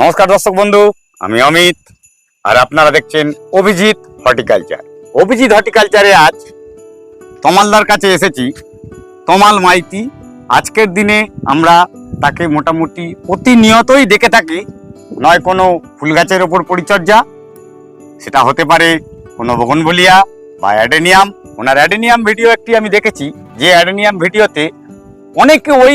নমস্কার দর্শক বন্ধু, আমি অমিত, আর আপনারা দেখছেন অভিজিৎ হর্টিকালচার। অভিজিৎ হর্টিকালচারে আজ তমালদার কাছে এসেছি। তমাল মাইতি, আজকের দিনে আমরা তাকে মোটামুটি প্রতিনিয়তই দেখে থাকি। নয় কোনো ফুল গাছের ওপর পরিচর্যা, সেটা হতে পারে কোনো বগনভলিয়া বা অ্যাডেনিয়াম। ওনার অ্যাডেনিয়াম ভিডিও একটি আমি দেখেছি, যে অ্যাডেনিয়াম ভিডিওতে অনেকে ওই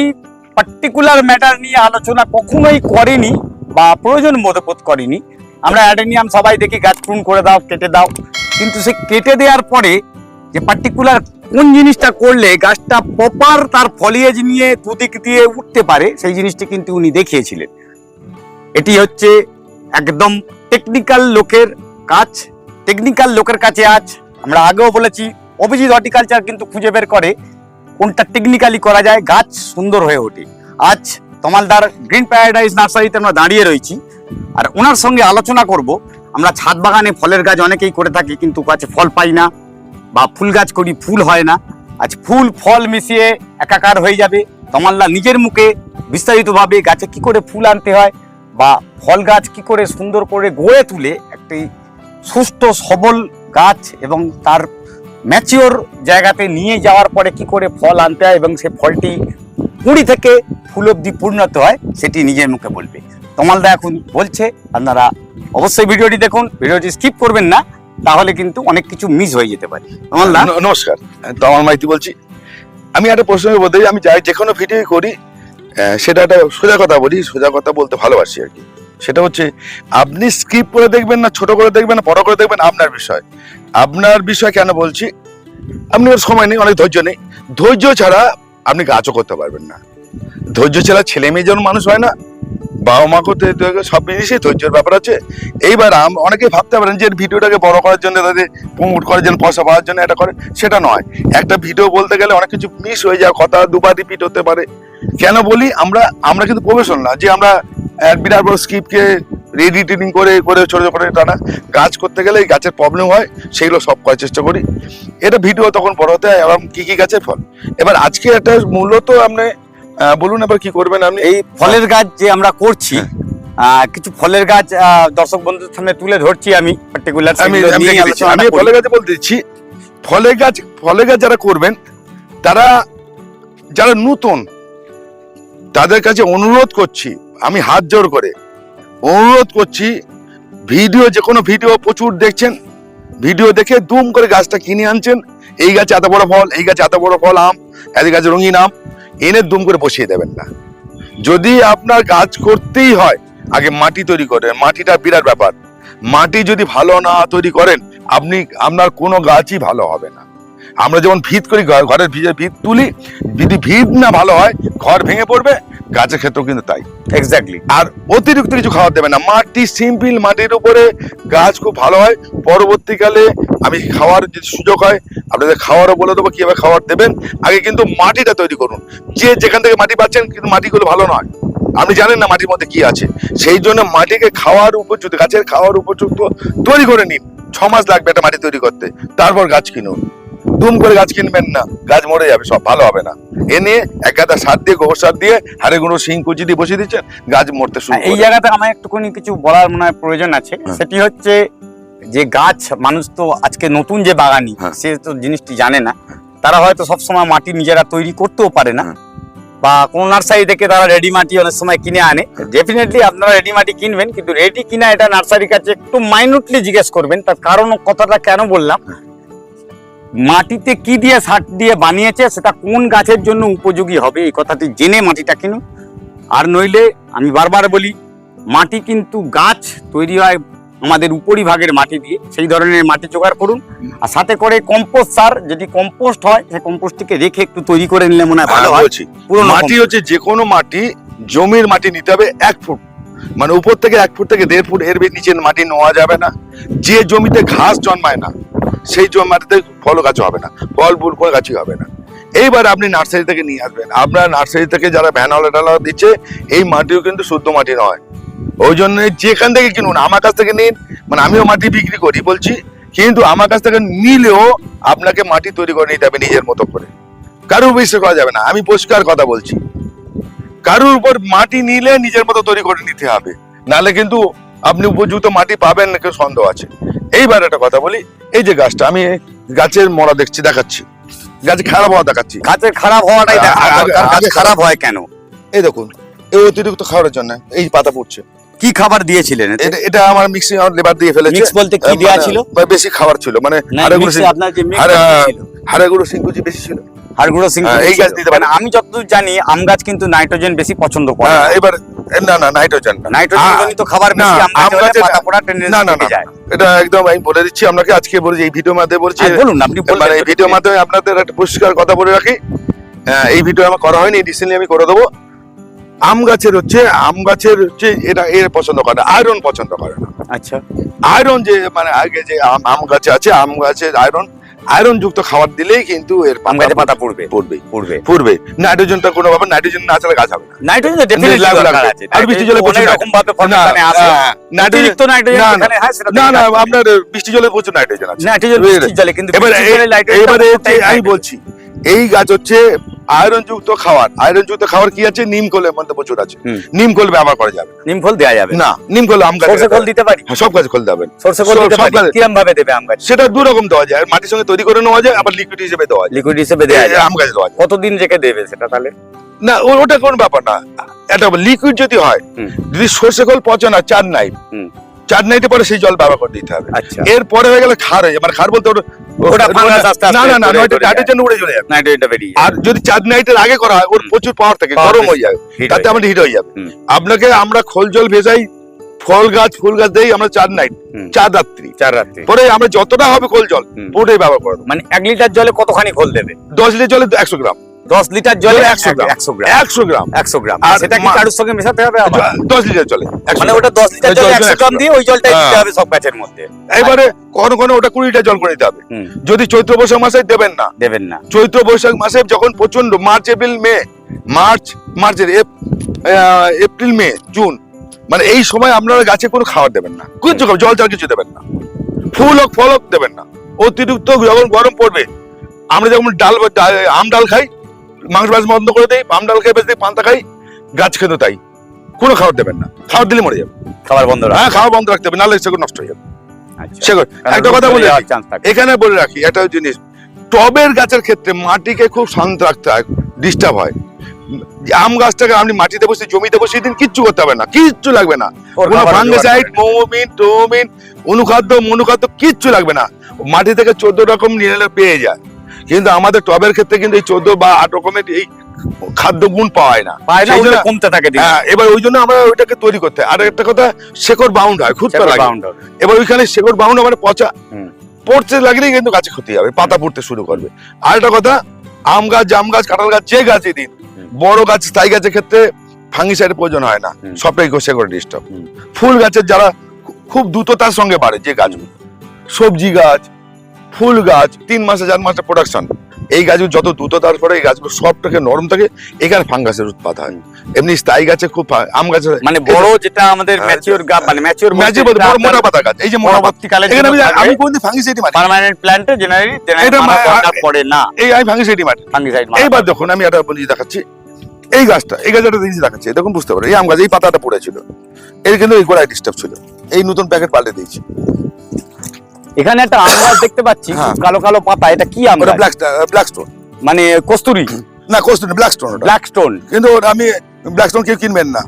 পার্টিকুলার ম্যাটার নিয়ে আলোচনা কখনোই করেনি। বা প্রয়োজন বোধ করেনি। আমরা অ্যাডেনিয়াম সবাই দেখি, গাছ প্রুন করে দাও, কেটে দাও। কিন্তু সে কেটে দেওয়ার পরে যে পার্টিকুলার কোন জিনিসটা করলে গাছটা প্রপার তার ফলিয়েজ নিয়ে দুদিক দিয়ে উঠতে পারে, সেই জিনিসটি কিন্তু উনি দেখিয়েছিলেন। এটি হচ্ছে একদম টেকনিক্যাল লোকের কাজ। টেকনিক্যাল লোকের কাছে আজ আমরা আগেও বলেছি, অভিজিৎ হর্টিকালচার কিন্তু খুঁজে বের করে, কোনটা টেকনিক্যালি করা যায়, গাছ সুন্দর হয়ে ওঠে। আজ তমালদার গ্রিন প্যারাডাইস নার্সারিতে আমরা দাঁড়িয়ে রয়েছি। আর ওনার সঙ্গে আলোচনা করব। আমরা ছাদ বাগানে ফলের গাছ অনেকেই করে থাকি, কিন্তু গাছে ফল পাই না বা ফুল গাছ করি, ফুল হয় না। আজ ফুল, ফল মিশিয়ে একাকার হয়ে যাবে। তমাল্লা নিজের মুখে বিস্তারিতভাবে গাছে কি করে ফুল আনতে হয় বা ফল গাছ কি করে সুন্দর করে গড়ে তুলে একটি সুস্থ, সবল গাছ এবং তার ম্যাচিওর জায়গাতে নিয়ে যাওয়ার পরে কি করে ফল আনতে হয় এবং সে ফলটি কুড়ি থেকে ফুল অব্দি পূর্ণত হয়, সেটি নিজের মুখে বলবে। তমালদা এখন বলছে, আপনারা অবশ্যই ভিডিওটি দেখুন, ভিডিওটি স্কিপ করবেন না, তাহলে কিন্তু অনেক কিছু মিস হয়ে যেতে পারে। তমালদা? নমস্কার তমাল মাইতি বলছি। আমি একটা প্রশ্নের বলতে আমি যাই যে কোনো ভিডিও করি সেটা একটা সোজা কথা বলি, সোজা কথা বলতে ভালোবাসি আর কি। সেটা হচ্ছে, আপনি স্কিপ করে দেখবেন না, ছোট করে দেখবেন না, বড় করে দেখবেন আপনার বিষয়। আপনার বিষয় কেন বলছি? আপনি ওর সময় নেই, অনেক ধৈর্য নেই। ধৈর্য ছাড়া আপনি গাছও করতে পারবেন না। ধৈর্য ছাড়া ছেলে মেয়ে যেমন মানুষ হয় না, বাবা মা করতে সব জিনিসই ধৈর্যের ব্যাপার আছে। এইবার অনেকে ভাবতে পারেন যে ভিডিওটাকে বড় করার জন্য, তাদের প্রমোট করার জন্য, পয়সা পাওয়ার জন্য এটা করে, সেটা নয়। একটা ভিডিও বলতে গেলে অনেক কিছু মিস হয়ে যায়, কথা দুবার রিপিট হতে পারে। কেন বলি? আমরা আমরা কিন্তু প্রফেশনাল না, যে আমরা বিরাট বড় রেডি রেডিটিং করে করে ছোটো ছোট করে টানা। গাছ করতে গেলে এই গাছের প্রবলেম হয় সেইগুলো সব করার চেষ্টা করি। এটা ভিডিও তখন বড় হতে হয় এবং কী কী গাছের ফল? এবার আজকে একটা মূলত আপনি বলুন এবার কি করবেন আপনি? এই ফলের গাছ যে আমরা করছি আহ, কিছু ফলের গাছ দর্শক বন্ধুর সামনে তুলে ধরছি আমি পার্টিকুলার আমি আমি দেখে দিচ্ছি। ফলে গাছে বলতে দিচ্ছি ফলে গাছ ফলে গাছ যারা করবেন তারা যারা নতুন তাদের কাছে অনুরোধ করছি আমি হাত জোর করে অনুরোধ করছি, ভিডিও যে কোনো ভিডিও প্রচুর দেখছেন, ভিডিও দেখে দুম করে গাছটা কিনে আনছেন। এই গাছে এত বড় ফল, এই গাছে এত বড় ফল আম, এই গাছে রঙিন আম, এনে দুম করে বসিয়ে দেবেন না। যদি আপনার গাছ করতেই হয়, আগে মাটি তৈরি করেন, মাটিটা বিরাট ব্যাপার। মাটি যদি ভালো না তৈরি করেন, আপনি, আপনার কোনো গাছই ভালো হবে না। আমরা যেমন ভিত করি ঘরের ভিজে ভিত তুলি, যদি ভিত না ভালো হয়, ঘর ভেঙে পড়বে, গাছের ক্ষেত্রেও কিন্তু তাই। এক্স্যাক্টলি আর অতিরিক্ত কিছু খাবার দেবে না। মাটি, সিম্পল মাটির উপরে গাছ খুব ভালো হয়। পরবর্তীকালে আমি খাওয়ার যদি সুযোগ হয়, আপনাদের খাওয়ারও বলে দেবো কীভাবে খাবার দেবেন। আগে কিন্তু মাটিটা তৈরি করুন। যে যেখান থেকে মাটি পাচ্ছেন, কিন্তু মাটিগুলো ভালো নয়। আপনি জানেন না মাটির মধ্যে কি আছে। সেই জন্য মাটিকে খাওয়ার উপযুক্ত, গাছের খাওয়ার উপযুক্ত তৈরি করে নিন। ছ মাস লাগবে একটা মাটি তৈরি করতে। তারপর গাছ কিনুন। দুম করে গাছ কিনবেন না। গাছ মরে যাবে সব ভালো হবে না। এ নিয়ে এক গাদা সার দিয়ে গোবর সার দিয়ে হাড়ে গুঁড়ো শিং কুচি দিয়ে বসিয়ে দিচ্ছেন গাছ মরতে শুরু এই জায়গাতে আমার একটুখানি কিছু বলার মনে হয় প্রয়োজন আছে। হ্যাঁ। সেটি হচ্ছে যে গাছ মানুষ তো আজকে নতুন যে বাগানি হ্যাঁ। সে তো জিনিসটি জানে না। তারা হয়তো সবসময় মাটি নিজেরা তৈরি করতেও পারে না। হ্যাঁ। বা কোন নার্সারি থেকে তারা রেডি মাটি অনেক সময় কিনে আনে। ডেফিনেটলি আপনারা রেডি মাটি কিনবেন কিন্তু রেডি কিনা এটা নার্সারির কাছে একটু মাইনুটলি জিজ্ঞেস করবেন। তার কারণ কথাটা কেন বললাম? মাটিতে কি দিয়ে সার দিয়ে বানিয়েছে সেটা কোন গাছের জন্য উপযোগী হবে এই কথাটি জেনে মাটিটা কিনুন। আর নইলে আমি বারবার বলি মাটি কিন্তু গাছ তৈরি হয় আমাদের উপরিভাগের মাটি দিয়ে সেই ধরনের মাটি জোগাড় করুন। আর সাথে করে কম্পোস্ট সার যদি কম্পোস্ট হয় সেই কম্পোস্টটিকে রেখে একটু তৈরি করে নিলে মনে হয় ভালো হ্যাঁ, হয়। মাটি হচ্ছে যে কোনো মাটি জমির মাটি নিতে হবে এক ফুট। মানে উপর থেকে এক ফুট থেকে দেড় ফুট এর বেশি নিচে মাটি নেওয়া যাবে না। যে জমিতে ঘাস জন্মায় না সেই মাটিতে ফল গাছ হবে না, ফল, ফুল করে গাছই হবে না। এইবার আপনি নার্সারি থেকে নিয়ে আসবেন। আপনার নার্সারি থেকে যারা ভ্যানওয়ালা টালা দিচ্ছে, এই মাটিও কিন্তু শুদ্ধ মাটি নয়। ওই জন্য যেখান থেকে কিনুন, আমার কাছ থেকে নিন। মানে আমিও মাটি বিক্রি করি বলছি, কিন্তু আমার কাছ থেকে নিলেও আপনাকে মাটি তৈরি করে নিতে হবে নিজের মতো করে। কারোর বিশ্বাস করা যাবে না, আমি পরিষ্কার কথা বলছি। কারোর উপর মাটি নিলে নিজের মতো তৈরি করে নিতে হবে। নালে কিন্তু আপনি উপযুক্ত মাটি পাবেন না, কেউ সন্দেহ আছে। এইবার একটা কথা বলি এই যে গাছটা আমি গাছের মরা দেখছি দেখাচ্ছি। গাছ খারাপ হওয়া দেখাচ্ছি। গাছের খারাপ হওয়াটাই গাছ খারাপ হয় কেন? এই দেখুন এই অতিরিক্ত খাবারের জন্য এই পাতা পড়ছে। কি খাবার দিয়েছিলেন এটা আমার মিক্সিং লেবার দিয়ে ফেলেছে। মিক্স বলতে কি দেওয়া মানে- ছিল? মানে বেশি খাবার ছিল মানে না হাড়ে সিং- আপনার যে মিক্স হাড়ে- ছিল। হাড়ে গুঁড়ো সিংকুচি বেশি ছিল। হাড়গুঁড়ো সিং হ্যাঁ, এই গাছ দিতে পারেন। আমি যতদূর জানি আম গাছ কিন্তু নাইট্রোজেন বেশি পছন্দ করে। হ্যাঁ, এবার না না নাইট্রোজেন নাইট্রোজেন জনিত খাবার না, বেশি পাতা পড়া না, না, না। এটা একদম আমি বলে দিচ্ছি আপনাকে আজকে বলেছি এই ভিডিও মাধ্যমে বলছি হ্যাঁ, বলুন আপনি মানে এই ভিডিও মাধ্যমে আপনাদের একটা পরিষ্কার কথা বলে রাখি। হ্যাঁ, এই ভিডিও আমার করা হয়নি রিসেন্টলি আমি করে দেবো। আম গাছের হচ্ছে আম গাছের হচ্ছে এটা এর পছন্দ করে না আয়রন পছন্দ করে না। আচ্ছা। আয়রন যে মানে আগে যে আম আম গাছে আছে আম গাছের আয়রন আয়রন যুক্ত খাবার দিলেই কিন্তু এর পাম গাছে পাতা পড়বে। পড়বে পড়বে। পড়বে। নাইট্রোজেনটা কোনো ব্যাপার নাইট্রোজেন না ছাড়া গাছ হবে না। নাইট্রোজেন ডেফিনেটলি লাগবে, দরকার আছে। আর বৃষ্টি জলে প্রচুর রকম ভাবে ফর্মেশনে আসে। নাইট্রোজেন তো নাইট্রোজেন এখানে। হয় সেটা না না আপনার বৃষ্টি জলে প্রচুর নাইট্রোজেন আছে। নাইট্রোজেন বৃষ্টি জলে কিন্তু এবার এবারে আমি বলছি এই গাছ হচ্ছে আয়রন যুক্ত খাবার আয়রন যুক্ত খাবার কি আছে? নিম কোলের মধ্যে প্রচুর আছে। নিম কোল ব্যবহার করা যাবে নিম ফল দেওয়া যাবে না। নিম কোল আম গাছে সরষে দিতে খোল দিতে পারি? হ্যাঁ, সব গাছে খোল দেবেন সরষে খোল দিতে পারি? ভাবে দেবে আম গাছ? সেটা দু রকম দেওয়া যায়। মাটির সঙ্গে তৈরি করে নেওয়া যায় আবার লিকুইড হিসেবে দেওয়া যায়। লিকুইড হিসেবে দেওয়া যায়। আম গাছে দেওয়া যায়। কতদিন রেখে দেবে সেটা তাহলে? না ওটা কোন ব্যাপার না। এটা লিকুইড যদি হয় যদি সর্ষে খোল পচে না চার হুম। চার নাইটে পরে সেই জল ব্যবহার করে দিতে হবে। আচ্ছা। এরপরে হয়ে গেলে খার হয়ে মানে খার বলতে ওটা ওটা ফাঙ্গাস আস্তে আস্তে না না না করে নয়তো যায়। উড়ে চলে যাবে। নাইট্রোজেনটা বেরিয়ে আর যদি চার নাইটের আগে করা হয় ওর প্রচুর পাওয়ার থাকে গরম হয়ে যাবে। তাতে আমাদের হিট হয়ে যাবে। আপনাকে আমরা খোল জল ভেজাই ফল গাছ ফুল গাছ দেই আমরা চার নাইট চার রাত্রি। চার রাত্রি। পরে আমরা যতটা হবে খোল জল। পুরোটাই ব্যবহার করে মানে এক লিটার জলে কতখানি খোল দেবে? দশ লিটার জলে একশো গ্রাম। দশ লিটার জলে জলে একশো 100 গ্রাম। একশো গ্রাম। একশো গ্রাম। একশো গ্রাম। আর সেটা কি কারোর সঙ্গে মেশাতে হবে দশ লিটার জলে। মানে ওটা দশ লিটার জলে একশো গ্রাম দিয়ে ওই জলটাই দিতে। হবে সব গাছের মধ্যে। এবারে কোনো কোনো ওটা কুড়ি লিটার জল করে দিতে হবে। যদি চৈত্র বৈশাখ মাসে দেবেন না। দেবেন না। চৈত্র বৈশাখ মাসে যখন প্রচণ্ড মার্চ এপ্রিল মে মার্চ মার্চের এপ্রিল মে জুন মানে এই সময় আপনারা গাছে কোনো খাবার দেবেন না। কিছু জল চাল কিছু দেবেন না। ফুল হোক ফল হোক দেবেন না। অতিরিক্ত যখন গরম পড়বে আমরা যখন ডাল আম ডাল খাই মাংস মাছ বন্ধ করে দেই আম ডাল খাই বেশ দিই পান্তা খাই গাছ খেতে তাই। কোনো খাবার দেবেন না। খাবার দিলে মরে যাবে। খাবার বন্ধ হ্যাঁ খাওয়া বন্ধ রাখতে হবে নাহলে সেগুলো নষ্ট হয়ে যাবে। আচ্ছা। সেগুলো একটা কথা বলে। এখানে বলে রাখি একটা জিনিস। টবের গাছের ক্ষেত্রে মাটিকে খুব শান্ত রাখতে হয় ডিস্টার্ব হয়। আম গাছটাকে আপনি মাটিতে বসে জমিতে বসে দিন কিচ্ছু করতে হবে না কিচ্ছু লাগবে না। কোনো ফাঙ্গিসাইড মোমিন টোমিন অনুখাদ্য মনুখাদ্য কিচ্ছু লাগবে না। মাটি থেকে চোদ্দ রকম নিয়ে পেয়ে যায়। কিন্তু আমাদের টবের ক্ষেত্রে কিন্তু এই চোদ্দ বা আট রকমের এই খাদ্য গুণ পাওয়া যায় না। পায় না সেই কমতে থাকে হ্যাঁ এবার ওই জন্য আমরা ওইটাকে তৈরি করতে আর একটা কথা শেকড় বাউন্ড হয় খুঁজতে লাগে। এবার ওইখানে শেকড় বাউন্ড মানে পচা। পড়তে লাগলেই কিন্তু গাছে ক্ষতি হবে পাতা পড়তে শুরু করবে। আর একটা কথা আম গাছ জাম গাছ কাঁঠাল গাছ যে গাছই দিন বড় গাছ স্থায়ী গাছের ক্ষেত্রে ফাঙ্গিসাইডের প্রয়োজন হয় না। সবটাই শেকড় ডিস্টার্ব ফুল গাছের যারা খুব দ্রুততার সঙ্গে বাড়ে যে গাছগুলো। সবজি গাছ ফুল গাছ তিন মাসে চার মাসে প্রোডাকশন এই গাছগুলো যত দ্রুত পরে এই গাছগুলো সবটাকে নরম থাকে এখানে ফাঙ্গাসের উৎপাদ হয়। এমনি স্থায়ী গাছে খুব আম গাছে মানে বড় যেটা আমাদের ম্যাচিওর গাছ মানে ম্যাচিওর ম্যাচে বড় মোটা পাতা গাছ এই যে মোটা পরবর্তীকালে এখানে আমি আমি কোনদিন মারি। পার্মানেন্ট প্ল্যান্টে জেনারেলি জেনারেলি পড়ে না। এই আমি ফাঙ্গিসাইডই মারি। ফাঙ্গিসাইড এইবার দেখুন আমি একটা জিনিস দেখাচ্ছি। এই গাছটা এই গাছটা জিনিস দেখাচ্ছি দেখুন বুঝতে পারো এই আম গাছ এই পাতাটা পড়েছিল। এর কিন্তু এই গোড়ায় ডিস্টার্ব ছিল। এই নতুন প্যাকেট পাল্টে দিয়েছি। এখানে একটা আম গাছ দেখতে পাচ্ছি হ্যাঁ। কালো কালো পাতা এটা কি আম গাছ? ব্ল্যাক স্টোন মানে কস্তুরি? না কোস্টোন ব্ল্যাক স্টোন ব্ল্যাক স্টোন কিন্তু আমি ব্ল্যাক স্টোন কেউ কিনবেন না।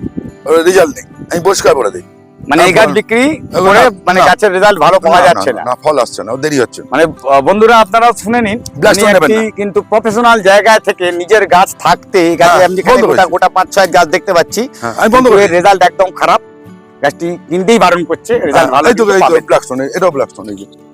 রেজাল্ট নেই। আমি পরিষ্কার করে দিই। মানে এই গাছ বিক্রি করে মানে গাছের রেজাল্ট ভালো পাওয়া যাচ্ছে না, ফল আসছে না দেরি হচ্ছে। মানে বন্ধুরা আপনারা শুনে নিন। কিন্তু প্রফেশনাল জায়গায় থেকে নিজের গাছ থাকতে গাছে হ্যাঁ, আমি গোটা গোটা পাঁচ ছয় গাছ দেখতে পাচ্ছি। হ্যাঁ, আমি বন্ধ করে রেজাল্ট একদম খারাপ। গাছটি কিনতেই বারণ করছে রেজাল্ট ভালো এই তো কিন্তু পাবেন। ব্ল্যাক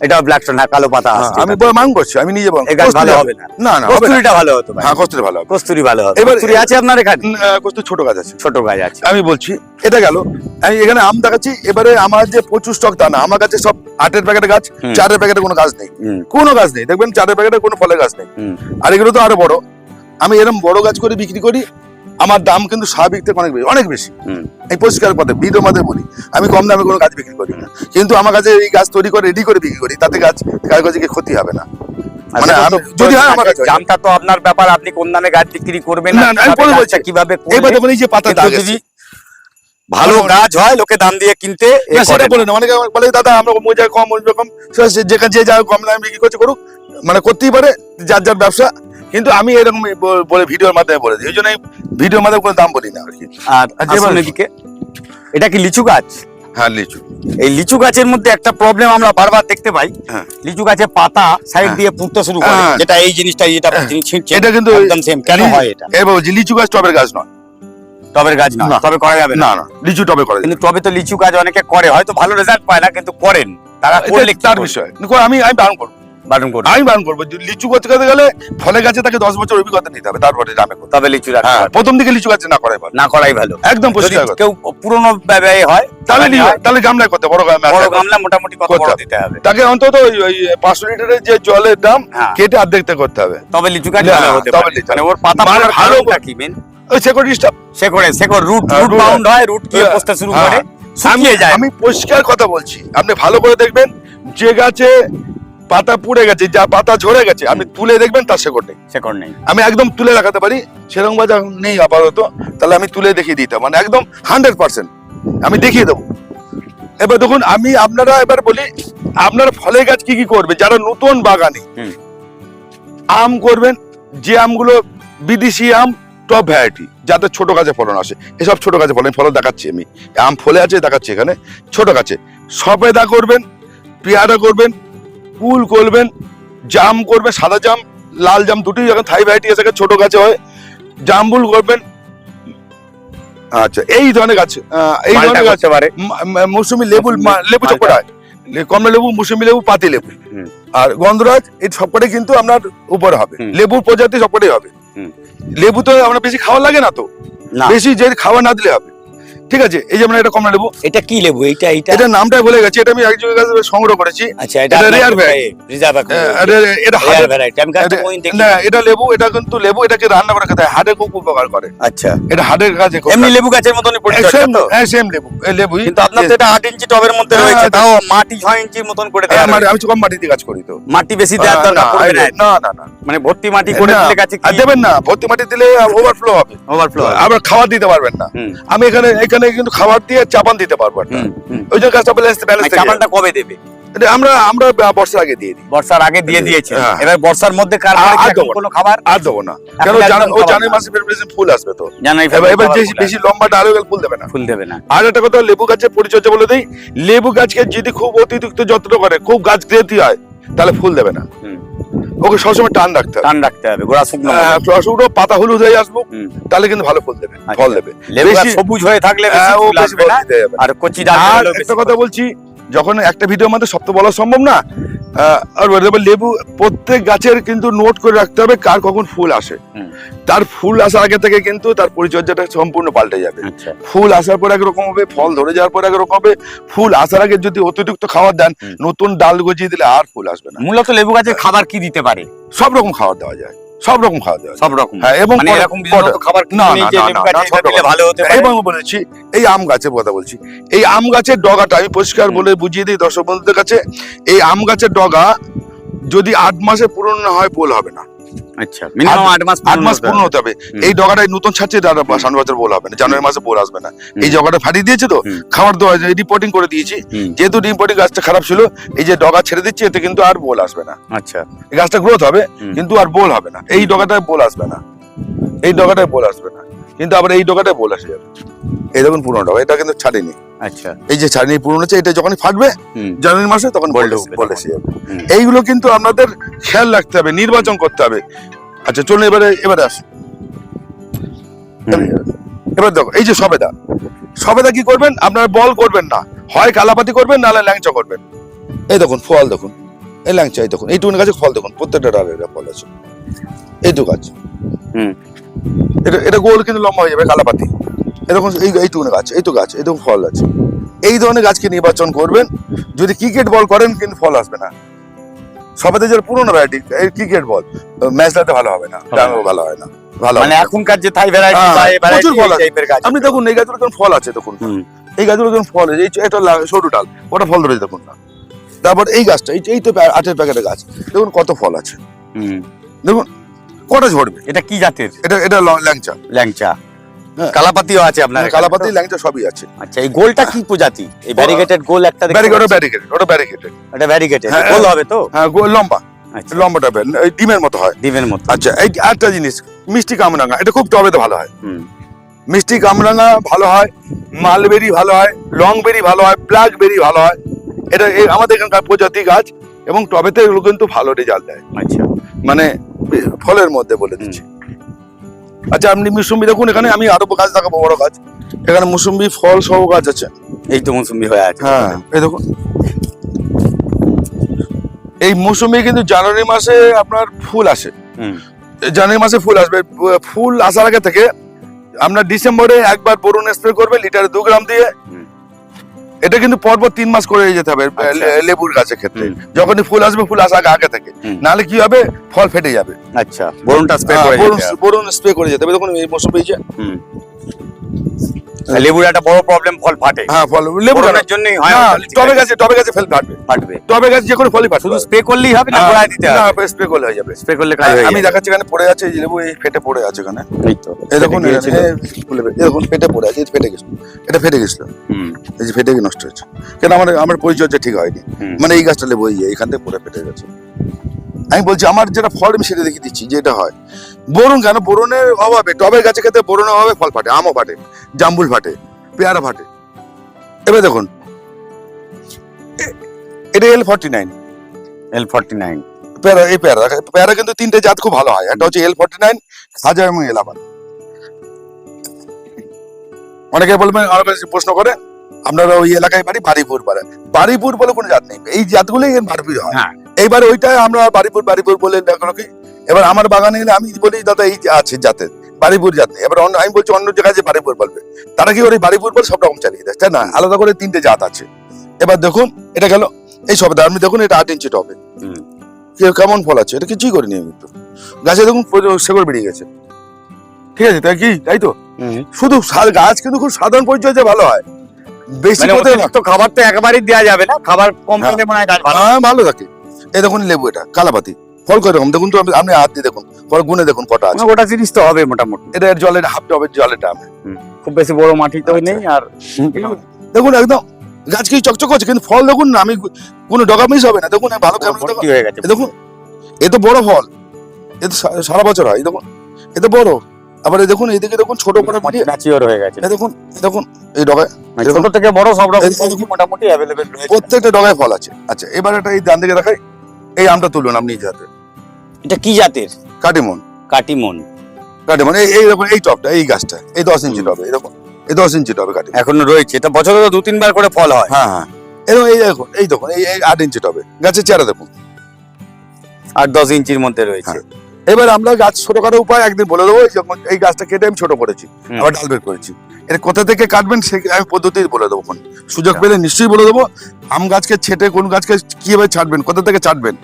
এটাও এটা হ্যাঁ কালো পাতা হ্যাঁ, আসছে আমি। বড় করছি আমি নিজে এই গাছ ভালো হবে। না। না না কস্তুরিটা ভালো হতো ভাই হ্যাঁ কস্তুরি ভালো হবে। কস্তুরি ভালো হবে। এবার- কস্তুরি আছে আপনার এখানে? কস্তুরি ছোট গাছ আছে। ছোট গাছ আছে। আমি বলছি এটা গেল। আমি এখানে আম দেখাচ্ছি এবারে আমার যে প্রচুর স্টক তা না আমার কাছে সব আটের প্যাকেটে গাছ। চারের প্যাকেটে কোনো গাছ নেই। কোনো গাছ নেই দেখবেন চারের প্যাকেটে কোনো ফলের গাছ নেই। আর এগুলো তো আরও বড়। আমি এরকম বড় গাছ করে বিক্রি করি আমার দাম কিন্তু স্বাভাবিক থেকে অনেক বেশি অনেক বেশি। এই পরিষ্কার কথা মাঝে বলি আমি কম দামে কোনো গাছ বিক্রি করি না। কিন্তু আমার কাছে এই গাছ তৈরি করে রেডি করে বিক্রি করি তাতে গাছ গাছ গাছকে ক্ষতি হবে না। মানে আচ্ছা, যদি হয় আমার কাছে দামটা তো আপনার ব্যাপার আপনি কোন দামে গাছ বিক্রি করবেন না, আমি কীভাবে বলছি। কীভাবে এইবার দেখুন এই যে পাতা কিন্তু দাগ যদি ভালো গাছ হয় লোকে দাম দিয়ে কিনতে এ না, সেটা বলে না অনেকে বলে দাদা আমরা মজা কম মজা কম সে- সে যেখানে যে যা কম দামে বিক্রি করছে করুক। মানে করতেই পারে যার যার ব্যবসা কিন্তু আমি এরকম বলে ভিডিওর মাধ্যমে বলে দিই। এই জন্য ভিডিওর মাধ্যমে কোনো দাম বলি না আর কি। আর আসুন এদিকে। এটা কি লিচু গাছ? হ্যাঁ লিচু। এই লিচু গাছের মধ্যে একটা প্রবলেম আমরা বারবার দেখতে পাই। হ্যাঁ। লিচু গাছের পাতা সাইড হ্যাঁ। দিয়ে পুঁততে শুরু করে হ্যাঁ। যেটা এই জিনিসটা যেটা হ্যাঁ। যিনি ছিঁড়ছেন এটা কিন্তু একদম সেম কেন হয় এটা? এবার বলছি লিচু গাছ টবের গাছ নয়। টবের গাছ না। তবে করা যাবে না। না লিচু টবে করে কিন্তু টবে তো লিচু গাছ অনেকে করে হয়তো ভালো রেজাল্ট পায় না কিন্তু করেন। তারা করলে এটা তার বিষয়। আমি আমি বারণ করব। বারণ করবে। আমি বারণ করব। লিচু গাছ করতে গেলে ফলে গাছে তাকে দশ বছর অভিজ্ঞতা নিতে হবে তারপরে দামে তবে লিচু হ্যাঁ প্রথম দিকে লিচু গাছ না করাই ভালো। না করাই ভালো। একদম। কেউ পুরনো ব্যয় হয় তাহলে তাহলে নিবে। তাহলে গামলায় করতে বড় বড় গামলা মোটামুটি কত বড় দিতে হবে। তাকে অন্তত ওই ওই পাঁচশো লিটারের যে জলের দাম হ্যাঁ। কেটে অর্ধেকটা করতে হবে। তবে লিচু গাছ তবে। মানে ওর পাতা মানে ভালো কি মেন ওই রুট হ্যাঁ, রুট বাউন্ড হয়। রুট বসতে শুরু। করে আমি পরিষ্কার কথা বলছি। আপনি ভালো করে দেখবেন যে গাছে পাতা পুড়ে গেছে যা পাতা ঝরে গেছে আপনি তুলে দেখবেন তার শেকড় নেই। কর নেই। আমি একদম তুলে রাখাতে পারি সেরকম বাজার নেই আপাতত তাহলে আমি তুলে দেখিয়ে দিতাম মানে একদম হান্ড্রেড পার্সেন্ট আমি দেখিয়ে দেবো। এবার দেখুন আমি আপনারা এবার বলি আপনারা ফলের গাছ কি কি করবে? যারা নতুন বাগানে আম করবেন যে আমগুলো বিদেশি আম টপ ভ্যারাইটি যাতে ছোট গাছে ফলন আসে এসব ছোট গাছে ফলন ফলন দেখাচ্ছি আমি। আম ফলে আছে দেখাচ্ছি এখানে ছোট গাছে। সবেদা করবেন পেয়ারা করবেন কুল করবেন জাম করবেন সাদা জাম লাল জাম দুটোই এখন থাই ভ্যারাইটি আছে ছোট গাছে হয়। জামবুল করবেন। আচ্ছা এই ধরনের গাছ এই ধরনের গাছ পারে। মৌসুমি লেবু লেবু মালটা। চপড়ায় কমলা লেবু মৌসুমি লেবু পাতি লেবু। আর গন্ধরাজ এই সবকটাই কিন্তু আপনার উপরে হবে। লেবুর প্রজাতি সবকটাই হবে। লেবু তো আমরা বেশি খাওয়া লাগে না তো। বেশি যে খাওয়া না দিলে হবে। ঠিক আছে এই যেমন এটা কমলা লেবু এটা কি লেবু? এইটা এইটা? এটা নামটাই বলে গেছে এটা আমি একজনের কাছে সংগ্রহ করেছি। আচ্ছা এটা এটা এখন আহ, রয়েছে। এটা- এটা হাড়ে- variety, আমি এটা- কোনোদিন দেখি না এটা লেবু এটা কিন্তু লেবু এটাকে রান্না করে খেতে হাড়ে খুব উপকার করে। আচ্ছা। এটা হাড়ের কাজে খুব এমনি লেবু গাছের মতনই পরিচর্যা তো? হ্যাঁ সেম লেবু এই লেবুই কিন্তু আপনার তো এটা আট ইঞ্চি টবের মধ্যে হ্যাঁ, রয়েছে তাও মাটি ছয় ইঞ্চির মতন করে দেওয়া হ্যাঁ, মানে আমি তো কম মাটিতে কাজ করি তো। মাটি বেশি দেওয়ার না, দরকার না, পড়বে না। না না না। মানে ভর্তি মাটি করে দিলে গাছে আর দেবেন না ভর্তি মাটি দিলে ওভারফ্লো হবে। ওভারফ্লো আবার খাবার দিতে পারবেন না। আমি এখানে এখানে কিন্তু খাবার দিয়ে চাপান দিতে পারব একটা। ওই জন্য গাছটা ব্যালেন্স ব্যালেন্স মানে চাপানটা কবে দেবে? আমরা আমরা বর্ষার আগে দিয়ে দিই। বর্ষার আগে দিয়ে দিয়েছে হ্যাঁ। এবার বর্ষার মধ্যে। কোনো খাবার? আর দেবো না। কেন ও জানুয়ারি। মাসে ফুল আসবে তো। জানুয়ারি এবার বেশি বেশি লম্বা ডাল হয়ে ফুল দেবে না। ফুল দেবে না। আর একটা কথা লেবু গাছের পরিচর্যা বলে দিই। লেবু গাছকে যদি খুব অতিরিক্ত যত্ন করে খুব গাছ গ্রেতি হয় তাহলে ফুল দেবে না। ওকে সবসময় টান রাখতে হবে। টান রাখতে হবে গোড়া শুকনো গোড়া শুকনো পাতা হলুদ হয়ে আসব তাহলে কিন্তু ভালো ফল দেবে আচ্ছা। ফল দেবে। সবুজ হয়ে থাকলে হ্যাঁ। আর কচি ডাল একটা কথা বলছি যখন একটা ভিডিওর মধ্যে সব তো বলা সম্ভব না আর লেবু প্রত্যেক গাছের কিন্তু নোট করে রাখতে হবে কার কখন ফুল আসে। তার ফুল আসার আগে থেকে কিন্তু তার পরিচর্যাটা সম্পূর্ণ পাল্টে যাবে। আচ্ছা। ফুল আসার পর একরকম হবে ফল ধরে যাওয়ার পর একরকম হবে ফুল আসার আগে যদি অতিরিক্ত খাবার দেন নতুন ডাল গজিয়ে দিলে আর ফুল আসবে না। মূলত লেবু গাছের খাবার কি দিতে পারে? সব রকম খাবার দেওয়া যায়। সব রকম খাওয়া দেওয়া যায়। সব রকম। হ্যাঁ এবং মানে এরকম খাবার না। ভালো হতে এবং বলেছি এই আম গাছের কথা বলছি। এই আম গাছের ডগাটা আমি পরিষ্কার বলে বুঝিয়ে দিই দর্শক বন্ধুদের কাছে এই আম গাছের ডগা যদি আট মাসে পূরণ না হয় পোল হবে না। আচ্ছা মিনিমাম আট মাস আট মাস পূর্ণ হতে হবে। এই ডগাটাই নতুন ছাড়ছে সামনে বছর বোল হবে না জানুয়ারি মাসে বোল আসবে না। এই ডগাটা ফাটিয়ে দিয়েছে তো খাবার দেওয়া রিপোর্টিং করে দিয়েছি। যেহেতু রিপোর্টিং গাছটা খারাপ ছিল এই যে ডগা ছেড়ে দিচ্ছে এতে কিন্তু আর বোল আসবে না। আচ্ছা। এই গাছটা গ্রোথ হবে কিন্তু আর বোল হবে না। এই ডগাটায় বোল আসবে না। এই ডগাটায় বোল আসবে না। কিন্তু আবার এই ডগাটায় বোল আসে যাবে। এই দেখুন পুরনো ডগা এটা কিন্তু ছাড়েনি। আচ্ছা। এই যে ছাড়েনি পুরনো হচ্ছে এটা যখনই ফাটবে জানুয়ারি মাসে তখন বল। এসে যাবে। এইগুলো কিন্তু আপনাদের খেয়াল রাখতে হবে নির্বাচন করতে হবে। আচ্ছা চলুন এবারে এবারে আসুন এবার দেখো এই যে সবেদা। সবেদা কি করবেন? আপনার বল করবেন না। হয় কালাপাতি করবেন নাহলে ল্যাংচা করবেন। এই দেখুন ফল দেখুন। এই ল্যাংচা এই দেখুন এইটুকুনি গাছে ফল দেখুন। প্রত্যেকটা ডালে এটা ফল আছে। এইটুকু গাছ হুম। এটা এটা গোল কিন্তু লম্বা হয়ে যাবে কালাপাতি। এই দেখুন এই গাছ এইটুকু গাছ এই দেখুন ফল আছে। এই ধরনের গাছকে নির্বাচন করবেন। যদি ক্রিকেট বল করেন কিন্তু ফল আসবে না। সবেদা যেটা পুরোনো ভ্যারাইটি এই ক্রিকেট বল ম্যাচটাতে ভালো হবে না ভালো হয় না ভালো মানে এখনকার যে থাই ভ্যারাইটি প্রচুর ফল। টাইপের গাছ। আপনি দেখুন এই গাছগুলো কেমন ফল আছে দেখুন। এই গাছগুলো কেমন ফল আছে এই যে এটা সরু ডাল ওটা ফল ধরেছে দেখুন না। তারপর এই গাছটা এই তো আটের প্যাকেটের গাছ দেখুন কত ফল আছে। দেখুন কটা ঝরবে এটা কি জাতের? এটা এটা ল- ল্যাংচা। ল্যাংচা। হ্যাঁ। কালাপাতিও আছে আপনার কালাপাতি ল্যাংচা সবই আছে। আচ্ছা এই গোলটা কি প্রজাতি? এই ভ্যারিগেটেড গোল একটা পাচ্ছি। ব্যারিকেড ওটা ব্যারিকেটেড এটা ভ্যারিগেটেড হ্যাঁ, গোল হবে তো? হ্যাঁ গোল লম্বা। আচ্ছা। লম্বাটা বেল- এই ডিমের মতো হয়। ডিমের মতো। আচ্ছা এই একটা জিনিস মিষ্টি কামরাঙা এটা খুব টবেতে ভালো হয়। হুম। মিষ্টি কামরাঙা ভালো হয় মালবেরি ভালো হয় লংবেরি ভালো হয় ব্ল্যাকবেরি ভালো হয়। এটা আমাদের এখানকার প্রজাতি গাছ এবং টবেতে এগুলো কিন্তু ভালো রেজাল্ট দেয়। আচ্ছা। মানে ফলের মধ্যে বলে দিচ্ছি। আচ্ছা আপনি মুসুম্বি দেখুন এখানে আমি আরও গাছ দেখাবো বড় গাছ। এখানে মুসুম্বি ফল সব গাছ আছে। এই তো মৌসুমি হয়ে আছে। হ্যাঁ এই দেখুন। এই মৌসুমে কিন্তু জানুয়ারি মাসে আপনার ফুল আসে। জানুয়ারি মাসে ফুল আসবে। ফুল আসার আগে থেকে আপনার ডিসেম্বরে একবার বোরন স্প্রে করবে লিটারে দু গ্রাম দিয়ে। এটা কিন্তু পরপর তিন মাস করে যেতে হবে আচ্ছা। লেবুর গাছের ক্ষেত্রে। যখন যখনই ফুল আসবে ফুল আসা আগে- থেকে। নাহলে কি হবে? ফল ফেটে যাবে। আচ্ছা বরুণটা স্প্রে হ্যাঁ, করে বোরন। বোরন স্প্রে করে যেতে হবে। দেখুন এই মৌসুমে এই যে লেবুর একটা বড় প্রবলেম ফল ফাটে। হ্যাঁ ফল জন্যই হয় টবে গাছে টবে গাছে ফেল ফাটবে। ফাটবে। টবে গাছে যে কোনো ফলই ফাটবে। শুধু স্প্রে করলেই হবে না গোড়ায় দিতে হবে? স্প্রে করলে হয়ে যাবে। স্প্রে করলে কাজ হয়ে আমি দেখাচ্ছি এখানে পড়ে আছে এই লেবু এই ফেটে পড়ে আছে এখানে। এই তো এই ফুলে ফেটে- পড়ে আছে ফেটে গেছিল এটা ফেটে গেছিল হুম। এই যে ফেটে গিয়ে নষ্ট হয়েছে। কেন আমার আমার পরিচর্যা ঠিক হয়নি। মানে এই গাছটা লেবু এই এখান থেকে পড়ে ফেটে গেছে। আমি বলছি আমার যেটা ফল আমি সেটা দেখে দিচ্ছি যেটা হয়। বরুণ কেন? বরুণের অভাবে টবের গাছে খেতে বরুণের অভাবে ফল ফাটে আমও ফাটে জাম্বুল ফাটে পেয়ারা ফাটে। এবার দেখুন এটা L forty nine L forty nine পেয়ারা এই পেয়ারা পেয়ারা কিন্তু তিনটে জাত খুব ভালো হয়। একটা হচ্ছে এল ফর্টি নাইন খাজা এবং এলাবাদ অনেকে বলবেন আমার প্রশ্ন করে আপনারা ওই এলাকায় বাড়ি বাড়িপুর বলে। বাড়িপুর বলে কোনো জাত নেই। এই জাতগুলোই এর বাড়িপুর হয়। হ্যাঁ। এইবার ওইটাই আমরা বাড়িপুর বাড়িপুর বলে কি এবার আমার বাগানে এলে আমি বলি দাদা এই আছে জাতের বাড়িপুর জাত নেই এবার অন্য আমি বলছি অন্য জায়গায় যে বাড়িপুর বলবে। তারা কি ওর এই বাড়িপুর বলে সব রকম চালিয়ে দেয়? তাই না? আলাদা করে তিনটে জাত আছে। এবার দেখুন এটা গেল এই সব আপনি দেখুন এটা আট ইঞ্চি টবে। কেমন ফল আছে? এটা কিছুই করিনি আমি কিন্তু গাছে দেখুন শেকড় বেরিয়ে গেছে। ঠিক আছে তাই কি? তাই তো? শুধু গাছ কিন্তু খুব সাধারণ পরিচর্যা ভালো হয়। বেশি মানে অতিরিক্ত খাবার তো একেবারেই দেওয়া যাবে না। খাবার কম হ্যাঁ। খেলে মনে হয় গাছ ভালো হ্যাঁ ভালো থাকে। এই দেখুন লেবু এটা কালাপাতি। ফল করে রকম দেখুন তো আপনি- হাত দিয়ে দেখুন। ফল গুনে দেখুন কটা আছে। গোটা জিনিস তো হবে মোটামুটি। এটা এর জলের হাফ টবের জলের দাম খুব বেশি বড় মাটি তো আচ্ছা। নেই। আর দেখুন একদম গাছ কি চকচক করছে কিন্তু ফল দেখুন না আমি কোনো ডগা মিস হবে না। দেখুন ভালো হয়ে গেছে। দেখুন এ তো বড় ফল। এ তো সারা বছর হয় দেখুন। এ তো বড়। আবার দেখুন এইদিকে দেখুন ছোট করে মাটি ম্যাচিওর হয়ে গেছে। দেখুন দেখুন এই ডগায় মানে ছোট থেকে বড় সব রকম মোটামুটি অ্যাভেলেবেল রয়েছে। প্রত্যেকটা ডগায় ফল আছে। আচ্ছা এবার এটা এই ডান দিকে দেখাই। এই আমটা তুলুন আপনি নিজে হাতে। এটা কি জাতের? কাটিমন। কাটিমন। কাটিমন এই এই দেখুন এই টপটা এই গাছটা এই দশ ইঞ্চি টবে এই দেখুন এই দশ ইঞ্চি টবে কাটিমন। এখনও রয়েছে এটা বছরে দু তিনবার করে ফল হয়। হ্যাঁ হ্যাঁ। এরকম এই দেখুন এই দেখুন এই আট ইঞ্চি টবে। গাছের চেহারা দেখুন। আর দশ ইঞ্চির মধ্যে রয়েছে। হ্যাঁ। এবার আমরা গাছ ছোট করার উপায় একদিন বলে দেবো এই গাছটা কেটে আমি ছোট করেছি আবার ডাল বের করেছি। এটা কোথা থেকে কাটবেন সে আমি পদ্ধতি বলে দেবো সুযোগ। পেলে নিশ্চয়ই বলে দেবো আম গাছকে ছেটে কোন গাছকে কীভাবে ছাড়বেন কোথা থেকে ছাড়বেন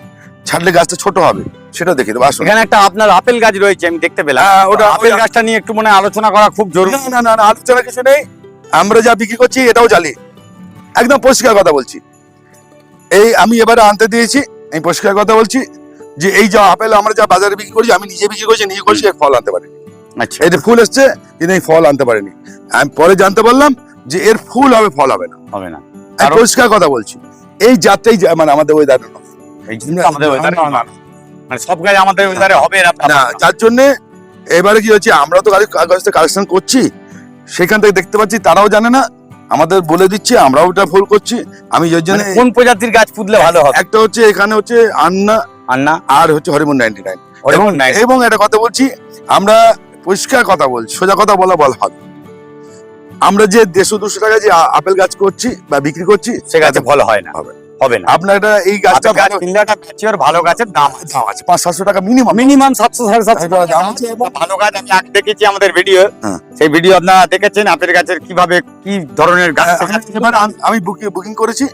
ছাড়লে গাছটা ছোট হবে সেটা দেখে দেবো আসুন। এখানে একটা আপনার আপেল গাছ রয়েছে আমি দেখতে পেলাম। হ্যাঁ, ওটা- আপেল গাছটা নিয়ে একটু মনে আলোচনা করা খুব জরুরি। না না আলোচনা কিছু নেই। আমরা যা বিক্রি করছি এটাও জালি। একদম পরিষ্কার কথা বলছি। এই আমি এবারে আনতে দিয়েছি আমি পরিষ্কার কথা বলছি যে এই যা আপেল আমরা যা বাজারে বিক্রি করছি আমি নিজে বিক্রি করছি নিজে করছি ফল আনতে পারিনি। আচ্ছা। যে ফুল এসছে কিন্তু এই ফল আনতে পারিনি। আমি পরে জানতে পারলাম যে এর ফুল হবে ফল হবে না। হবে না। পরিষ্কার কথা বলছি। এই জাতটাই মানে আমাদের ওই জিনিসটা আমাদের মানে সব গাছ আমাদের ওয়েদারে হবে না যার জন্য এবারে কি হচ্ছে আমরা তো কাগজ কালেকশন করছি সেখান থেকে দেখতে পাচ্ছি তারাও জানে না আমাদের বলে দিচ্ছে আমরাও ওটা ফুল করছি আমি ওই জন্য মানে কোন প্রজাতির গাছ পুতলে ভালো হবে? একটা হচ্ছে এখানে হচ্ছে আন্না আন্না? আর হচ্ছে হরিমন নাইনটি নাইন এবং একটা কথা বলছি আমরা পরিষ্কার কথা বলছি সোজা কথা বলা বল হবে। আমরা যে দেড়শো দুশো টাকা যে আপেল গাছ করছি বা বিক্রি করছি সে গাছে ফল হয় না। হবে। হবে না। আপনার এটা এই গাছটা গাছ কিনলে একটা ম্যাচিওর ভালো গাছের দাম আছে। দাম আছে পাঁচ সাতশো টাকা মিনিমাম মিনিমাম সাতশো সাড়ে সাতশো টাকা। দাম আছে ভালো গাছ আমি আগে দেখেছি আমাদের ভিডিও হ্যাঁ। সেই ভিডিও আপনারা দেখেছেন আপেল গাছের কীভাবে কি ধরনের গাছ হ্যাঁ, আমি বুকিং বুকিং করেছি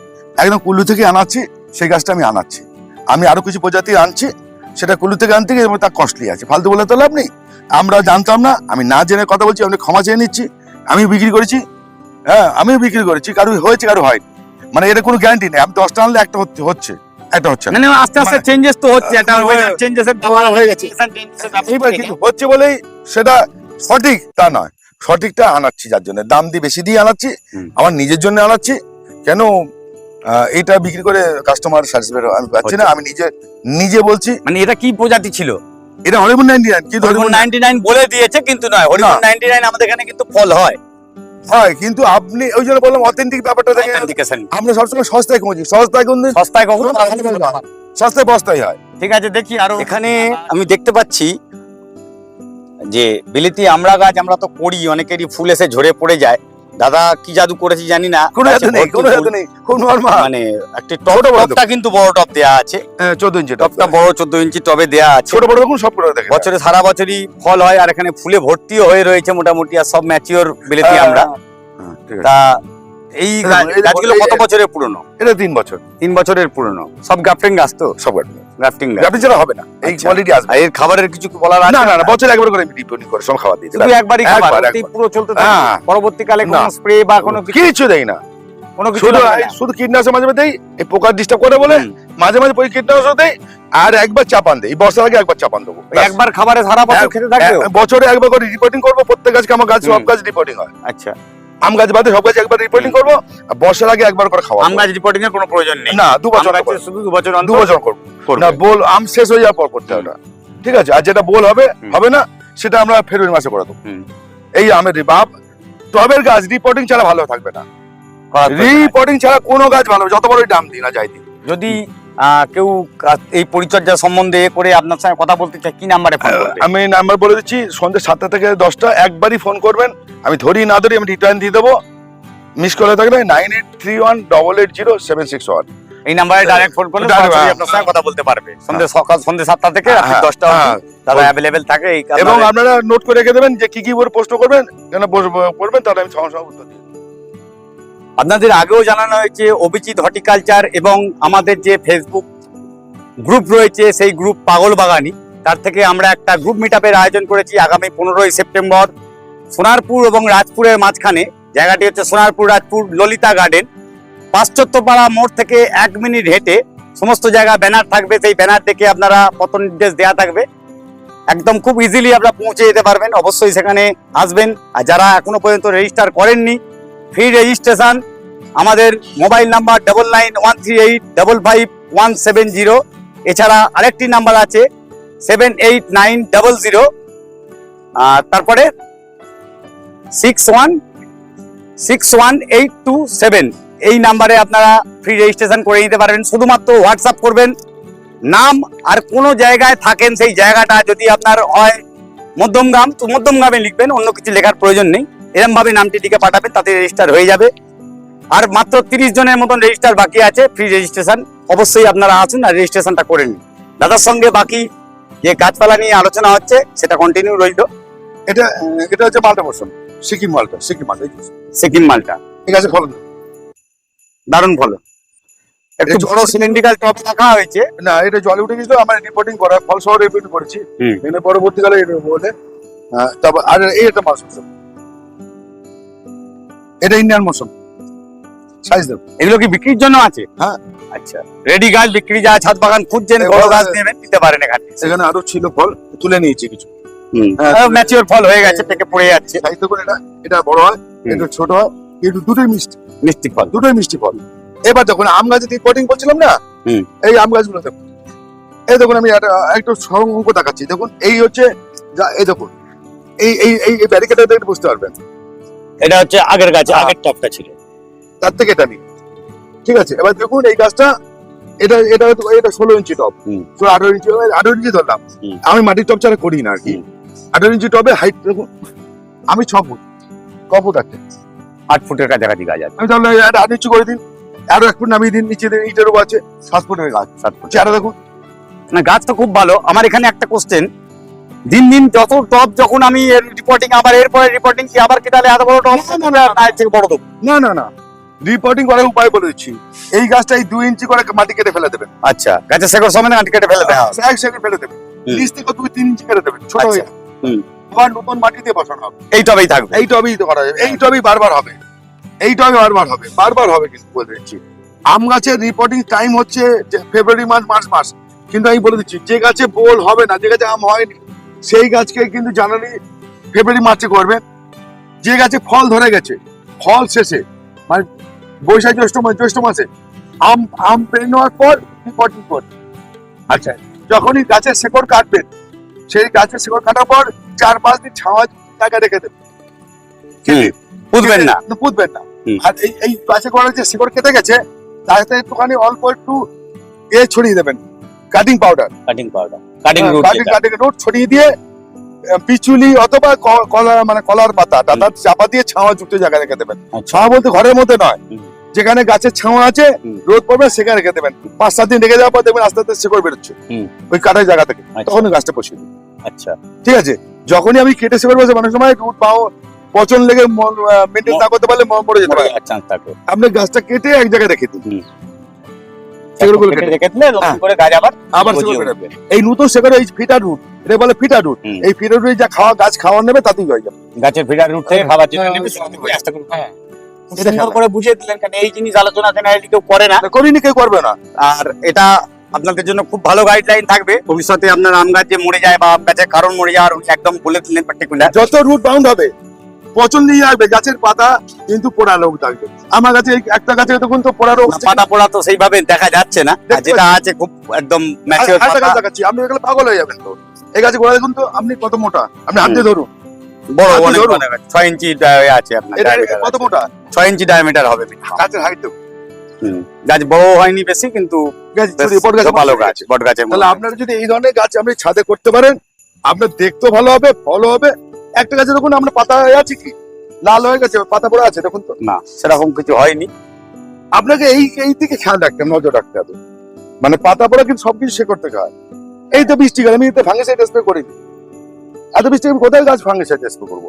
একদম কুল্লু থেকে আনাচ্ছি সেই গাছটা আমি আনাচ্ছি। আমি আরও কিছু প্রজাতি আনছি সেটা কুল্লু থেকে আনতে গিয়ে তার কস্টলি আছে। ফালতু বলে তো লাভ নেই। আমরা জানতাম না আমি না জেনে কথা বলছি আমি ক্ষমা চেয়ে নিচ্ছি। আমি বিক্রি করেছি হ্যাঁ আমিও বিক্রি করেছি কারও হয়েছে কারও হয়নি। মানে এটা কোনো গ্যারান্টি নেই। আমি দশটা আনলে একটা হচ্ছে- হচ্ছে। মানে আস্তে আস্তে মানে- চেঞ্জেস তো হচ্ছে হ্যাঁ। চেঞ্জেস এর হয়ে গেছে। এইবার কিন্তু হচ্ছে বলেই সেটা সঠিক তা নয়। সঠিকটা আনাচ্ছি যার জন্য। দাম দিয়ে বেশি দিয়ে আনাচ্ছি আমার নিজের জন্য আনাচ্ছি। কেন আহ, এটা বিক্রি করে কাস্টমার স্যাটিসফাইড আমি পাচ্ছি না। আমি নিজে নিজে বলছি। মানে এটা কি প্রজাতি ছিল? এটা হরিমন নাইনটি নাইন কিন্তু হরিমন নাইনটি নাইন বলে দিয়েছে কিন্তু নয়। হরিমন না। নাইনটি নাইন আমাদের এখানে কিন্তু ফল হয়। হয় কিন্তু আপনি ওই জন্য বললাম অথেন্টিক ব্যাপারটা দেখে। আমরা সবসময় সস্তায় খুঁজি সস্তায় কিন্তু সস্তায় কখনো সস্তায় বস্তায় হয়। ঠিক আছে দেখি আর। এখানে আমি দেখতে পাচ্ছি যে বিলিতি আমড়া গাছ আমরা তো করি অনেকেরই ফুল এসে ঝরে পড়ে যায়। দাদা কি জাদু করেছি জানি না। কোনো গাছে হাতে নেই কোনো। হাতে নেই খুব নর্মাল মানে একটি টপ টপটা কিন্তু বড় টপ দেয়া আছে। চোদ্দ ইঞ্চি টপটা বড় চোদ্দ ইঞ্চি টবে দেয়া আছে। ছোট বড় দেখুন সব করে দেখে। বছরে সারা বছরই ফল হয় আর এখানে ফুলে ভর্তিও হয়ে রয়েছে মোটামুটি আর সব ম্যাচিওর বিলেতি আমরা। হ্যাঁ, তা এই গাছগুলো কত বছরের পুরনো? এটা তিন বছর। তিন বছরের পুরনো। সব গ্রাফটিং গাছ তো? সব কাটবে গ্রাফটিং গাছ আপনি ছাড়া হবে না। এই। কোয়ালিটি আসবে। আর এর খাবারের কিছু বলার আছে? না না না বছর একবার করে রিপোর্টিং করে সব খাবার দিই শুধু একবারই খাবার একবার, ওতেই একবার। পুরো চলতে থাকে। পরবর্তীকালে কোনো স্প্রে বা কোনো কিছু কিছু দেই না। কোনো কিছু শুধু লাগবে এই না। শুধু কীটনাশক মাঝে মাঝে দেই এই পোকার ডিস্টার্ব করে বলে মাঝে মাঝে ওই কীটনাশক দেই আর একবার চাপান দেই। এই বর্ষার আগে একবার চাপান দেবো। একবার খাবারে সারা বছর খেতে থাকবে? বছরে একবার করে রিপোর্টিং করব প্রত্যেক গাছকে আমার গাছ সব। গাছ রিপোর্টিং হয়। আচ্ছা। আম গাছ বাদে সব গাছ একবার রিপোর্টিং করব আর বর্ষার আগে একবার করে খাওয়া আম গাছ রিপোর্টিং এর কোনো প্রয়োজন নেই। না দু বছর শুধু দু বছর দু বছর করব। না বোল আম শেষ হয়ে যাওয়ার পর করতে হবে ঠিক আছে আর যেটা বোল হবে হবে না সেটা আমরা ফেব্রুয়ারি মাসে করে দেবো। এই আমের বাপ টবের গাছ রিপোর্টিং ছাড়া ভালো থাকবে না। রিপোর্টিং ছাড়া কোনো গাছ ভালো যত বড় দাম দিই না যাই দিই। যদি কেউ এই পরিচর্যা সম্বন্ধে করে আপনার সঙ্গে কথা বলতে চায় কি নাম্বারে আমি নাম্বার বলে দিচ্ছি সন্ধ্যে সাতটা থেকে দশটা একবারই ফোন করবেন। আমি ধরি না ধরি আমি রিটার্ন দিয়ে দেবো। মিস করে থাকলে nine eight three one double eight zero seven six one এই নাম্বারে ডাইরেক্ট ফোন করলে হ্যাঁ। আপনার সঙ্গে কথা বলতে পারবে। সন্ধ্যে সকাল সন্ধ্যে সাতটা থেকে রাত্রি হ্যাঁ, দশটা হ্যাঁ। তারা অ্যাভেলেবেল থাকে। এবং আপনারা নোট করে রেখে দেবেন যে কি কি করে প্রশ্ন করবেন কেন করবেন তাহলে আমি সঙ্গে সঙ্গে উত্তর দিই। আপনাদের আগেও জানানো হয়েছে, অভিজিৎ হর্টিকালচার এবং আমাদের যে ফেসবুক গ্রুপ রয়েছে, সেই গ্রুপ পাগল বাগানি তার থেকে আমরা একটা গ্রুপ মিটআপের আয়োজন করেছি আগামী পনেরোই সেপ্টেম্বর সোনারপুর এবং রাজপুরের মাঝখানে। জায়গাটি হচ্ছে সোনারপুর, রাজপুর, ললিতা গার্ডেন। পাশ্চাত্যপাড়া মোড় থেকে এক মিনিট হেঁটে সমস্ত জায়গা ব্যানার থাকবে, সেই ব্যানার দেখে আপনারা পথ নির্দেশ দেওয়া থাকবে। একদম খুব ইজিলি আপনারা পৌঁছে যেতে পারবেন। অবশ্যই সেখানে আসবেন। আর যারা এখনও পর্যন্ত রেজিস্টার করেননি ফ্রি রেজিস্ট্রেশন আমাদের mobile number double nine one three eight double five one seven zero এছাড়া আরেকটি নাম্বার আছে seven eight nine double zero আর তারপরে six one six one eight two seven এই নাম্বারে আপনারা ফ্রি রেজিস্ট্রেশন করে নিতে পারবেন শুধুমাত্র হোয়াটসঅ্যাপ করবেন, নাম আর কোনো জায়গায় থাকেন সেই জায়গাটা যদি আপনার হয় মধ্যমগ্রাম, তো মধ্যমগ্রামে লিখবেন, অন্য কিছু লেখার প্রয়োজন নেই। এরকম ভাবে নামটি লিখে পাঠাবেন তাতে রেজিস্টার হয়ে যাবে। আর মাত্র তিরিশ জনের মতন রেজিস্টার বাকি আছে ফ্রি রেজিস্ট্রেশন অবশ্যই আপনারা আসুন আর রেজিস্ট্রেশনটা করে নিন। দাদার সঙ্গে বাকি যে গাছপালা নিয়ে আলোচনা হচ্ছে সেটা কন্টিনিউ রইল। এটা এটা হচ্ছে মালটা বসুন সিকিম মালটা সিকিম মালটা সিকিম মালটা। ঠিক আছে ফলন দারুণ ফলো। একটু বড় সিলিন্ড্রিক্যাল টপ রাখা হয়েছে। না এটা জলে উঠে গেছিল আমার রিপোর্টিং করা ফল সহ রিপোর্টিং করেছি পরবর্তীকালে এটা বলে তারপর আর এই একটা এটা ইন্ডিয়ান মৌসুম। সাইজ দেব এগুলো কি বিক্রির জন্য আছে? হ্যাঁ। আচ্ছা। রেডি গাছ বিক্রি যা ছাদ বাগান খুঁজছেন বড় গাছ নেবেন নিতে পারেন এখানে এখানে আরও ছিল ফল তুলে নিয়েছি কিছু। ম্যাচিওর ফল হয়ে গেছে পেকে পড়ে যাচ্ছে। সাইজ এটা এটা বড় হয় ছোট হয় দুটোই মিষ্টি। মিষ্টি ফল। দুটোই মিষ্টি ফল। এবার দেখুন আম গাছে রিপোর্টিং করছিলাম না হুম। এই আম গাছগুলো দেখুন। এই দেখুন আমি একটা দেখাচ্ছি। দেখুন এই হচ্ছে এই দেখুন এই এই এই ব্যারিকেডটা দেখে বুঝতে পারবেন। এটা হচ্ছে আগের গাছ। আগের টপটা ছিল। তার থেকে এটা নিই। ঠিক আছে এবার দেখুন এই গাছটা এটা এটা এটা ষোলো ইঞ্চি টপ। ষোলো আঠারো ইঞ্চি আঠারো ইঞ্চি ধরলাম। আমি মাটির টপ ছাড়া করি না আর কি। আঠারো ইঞ্চি টবে হাইট দেখুন আমি ছ ফুট ক ফুট আছে? আট ফুটের কাছাকাছি গাছ আছে। আমি তাহলে আট ইঞ্চি করে দিন আরও এক ফুট নামিয়ে দিন নিচে দিন, ইটের উপর আছে সাত ফুটের গাছ। সাত ফুট চেহারা দেখুন। না গাছ তো খুব ভালো। আমার এখানে একটা কোশ্চেন দিন দিন যত টপ যখন আমি এর রিপোর্টিং আবার এরপরে রিপোর্টিং কি আবার কি তাহলে এত বড় টপ না থেকে বড় দেবো না না না। রিপোর্টিং করার উপায় বলে দিচ্ছি। এই গাছটা এই দুই ইঞ্চি করে মাটি কেটে ফেলে দেবেন। আচ্ছা গাছের শেকড় সমেত আটকে কেটে ফেলে হবে। এক সেকেন্ড ফেলে দেবেন। নিচ থেকে দুই তিন ইঞ্চি কেটে দেবেন ছোট আচ্ছা। হয়ে হুম। আবার নতুন মাটি দিয়ে বসানো হবে। এই টবেই থাকবে। এই টবেই তো করা যাবে। এই টবেই বারবার হবে। এই টবে বারবার হবে। বারবার হবে কিন্তু বলে দিচ্ছি। আম গাছের রিপোর্টিং টাইম হচ্ছে ফেব্রুয়ারি মাস মার্চ মাস কিন্তু আমি বলে দিচ্ছি যে গাছে বোল হবে না যে গাছে আম হয়নি সেই গাছকে কিন্তু জানুয়ারি ফেব্রুয়ারি মার্চে করবে। যে গাছে ফল ধরে গেছে ফল শেষে মানে বৈশাখ জ্যৈষ্ঠ মাস জ্যৈষ্ঠ মাসে আম আম পেরে নেওয়ার পর রিপোর্টিং করবে আচ্ছা যখনই গাছের শেকড় কাটবেন সেই গাছের শেকড় কাটার পর চার পাঁচ দিন ছাওয়া জায়গা রেখে দেবেন বুঝবেন না। পুঁতবেন না। আর এই এই গাছে করার যে শিকড় কেটে গেছে তাতে একটুখানি অল্প একটু এ ছড়িয়ে দেবেন cutting powder cutting powder cutting root cutting root ছড়িয়ে দিয়ে পিচুলি অথবা ক- কলা মানে কলার পাতা টাটা চাপা দিয়ে ছাওয়া যুক্ত জায়গায় রেখে দেবেন। আচ্ছা। ছাওয়া বলতে ঘরের মধ্যে নয় যেখানে গাছের ছাওয়া আছে রোদ পড়বে সেখানে রেখে দেবেন। পাঁচ সাত দিন রেখে দেওয়ার পর দেখবেন আস্তে আস্তে শিকড় বেরোচ্ছে। ওই কাটার জায়গা থেকে আচ্ছা। তখন গাছটা বসিয়ে দিন। আচ্ছা। ঠিক আছে? যখনই আমি কেটে শিকড় বসে অনেক সময় রুট পাও পচন লেগে মেনটেন না করতে পারলে মরে যেতে পারে। আপনি গাছটা কেটে এক জায়গায় রেখে দিন। সেগুলো কেটে হ্যাঁ। করে গাছ আবার আবার এই নতুন এই ফিটার রুট এটা বলে ফিটার রুট। এই ফিটার রুট যা খাওয়া গাছ খাওয়ার নেবে তাতেই হয়ে যাবে। গাছের রুট থেকে খাবার জন্য হ্যাঁ, নেবে হ্যাঁ, হ্যাঁ। সুন্দর করে বুঝিয়ে দিলেন কারণ এই জিনিস আলোচনা জেনারেলি কেউ করে না। করিনি কেউ করবে না। আর এটা আপনাদের জন্য খুব ভালো গাইডলাইন থাকবে। ভবিষ্যতে আপনার আম গাছ যে মরে যায় বা আম গাছের কারণ মরে যাওয়ার একদম বলে দিলেন পার্টিকুলার যত রুট বাউন্ড হবে আসবে গাছের পাতা কিন্তু পোড়া রোগ থাকবে। আমার গাছে একটা গাছে দেখুন তো পোড়া রোগ। পাতা পোড়া তো সেইভাবে দেখা যাচ্ছে না। যেটা আছে খুব একদম ম্যাচিওর পাতা। দেখাচ্ছি। আপনি এগুলো পাগল হয়ে যাবেন তো। এই গাছে গোড়া দেখুন তো আপনি কত মোটা? আপনি হাত ধরুন। বড় অনেক। ছয় ইঞ্চি ডায় আছে আপনার কত মোটা? ছয় ইঞ্চি ডায়ামিটার হবে গাছের হাইট দেখুন গাছ বড় হয়নি বেশি কিন্তু ভালো গাছ। বট গাছের তাহলে আপনারা যদি এই ধরনের গাছ আপনি ছাদে করতে পারেন আপনার দেখতেও ভালো হবে ফলও হবে একটা গাছে দেখুন আমরা পাতা হয়ে আছে কি? লাল হয়ে গেছে পাতা পড়ে আছে দেখুন তো। না সেরকম কিছু হয়নি। আপনাকে এই এই দিকে খেয়াল রাখতে নজর রাখতে হবে। মানে পাতা পড়া কিন্তু সবকিছু সে করতে হয়। এই তো বৃষ্টি গেল আমি এতে ফাঙ্গিসাইড স্প্রে করি এত বৃষ্টি আমি কোথায় গাছ ফাঙ্গিসাইড স্প্রে করব?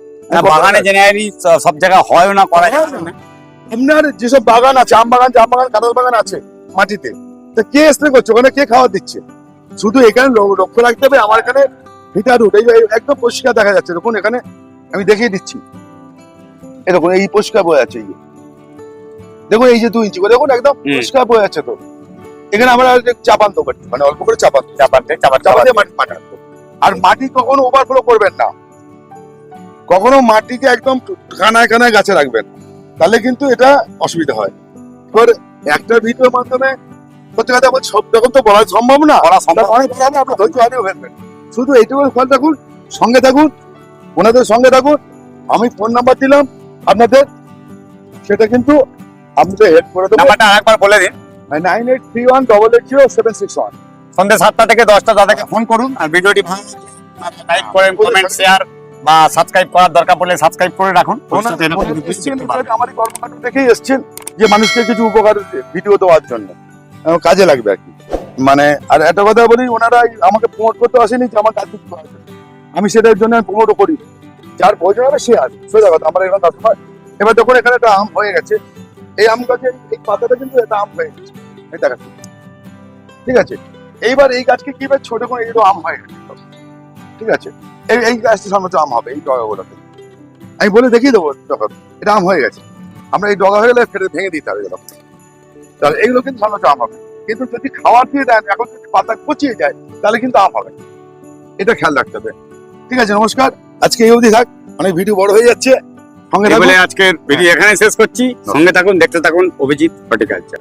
বাগানে জেনারেলি সব জায়গায় হয় না করা যায় আপনার যেসব বাগান আছে আম বাগান জাম বাগান কাঁঠাল বাগান আছে মাটিতে তা কে স্প্রে করছে? ওখানে কে খাওয়া দিচ্ছে? শুধু এখানে লক্ষ্য রাখতে হবে আমার এখানে ভিটার রুট এই একদম পরিষ্কার দেখা যাচ্ছে দেখুন এখানে আমি দেখিয়ে দিচ্ছি। এই দেখুন এই পরিষ্কার বয়ে আছে এই দেখুন এই যে দুই ইঞ্চি দেখুন একদম পরিষ্কার বয়ে আছে তো। এখানে আমরা চাপান তো মানে অল্প করে চাপান চাপাতে চাপা চাপা চাপা মাটি আর মাটি কখনো ওভারফ্লো করবেন না। কখনো মাটিকে একদম কানায় কানায় গাছে রাখবেন। তাহলে কিন্তু এটা অসুবিধা হয়। এবার একটা ভিডিওর মাধ্যমে সত্যি কথা বলছি সব রকম তো বলা সম্ভব না। করা সম্ভব। অনেক আপনি? ধৈর্য হারিয়ে ফেলবেন। শুধু এইটুকু ফল থাকুন সঙ্গে থাকুন ওনাদের সঙ্গে থাকুন। আমি ফোন নাম্বার দিলাম আপনাদের সেটা কিন্তু আপনাদের হেল্প করে দেবো। নাম্বারটা আরেকবার বলে দিন। Nine eight three one double eight zero seven six one. সন্ধ্যে সাতটা থেকে দশটা দাদাকে ফোন করুন আর ভিডিওটি ভালো লাইক করেন কমেন্ট শেয়ার বা সাবস্ক্রাইব করার দরকার পড়লে সাবস্ক্রাইব করে রাখুন। কর্মকাণ্ড দেখেই এসছেন যে মানুষকে কিছু উপকার ভিডিও দেওয়ার জন্য। কাজে লাগবে আর কি। মানে আর একটা কথা বলি, ওনারা আমাকে প্রমোট করতে আসেনি যে আমার কাজ। আমি সেটার জন্য প্রমোটও করি। যার প্রয়োজন হবে সে আসবে। সোজা কথা, আমার এখানে কাস্টমার এবার দেখুন, এখানে একটা আম হয়ে গেছে। এই আম গাছে, এই পাতাটা কিন্তু একটা আম হয়ে গেছে। দেখাচ্ছি। ঠিক আছে? এইবার এই গাছকে কীভাবে ছোট করে এই আম হয়ে গেছে। ঠিক আছে? এই এই গাছটা সর্বোচ্চ আম হবে, এই ডগাগুলোতে আমি বলে দেখিয়ে দেবো তখন এটা আম হয়ে গেছে। আমরা এই ডগা হয়ে গেলে ফেটে ভেঙে দিতে হবে তাহলে এইগুলো কিন্তু সর্বোচ্চ আম হবে। কিন্তু যদি খাওয়ার দিয়ে দেন এখন যদি পাতা পচিয়ে যায় তাহলে কিন্তু আম হবে এটা খেয়াল রাখতে হবে। ঠিক আছে নমস্কার। আজকে এই অবধি থাক। অনেক ভিডিও বড় হয়ে যাচ্ছে। সঙ্গে থাকুন। আজকের ভিডিও এখানে শেষ করছি। সঙ্গে থাকুন দেখতে থাকুন অভিজিৎ হর্টিকালচার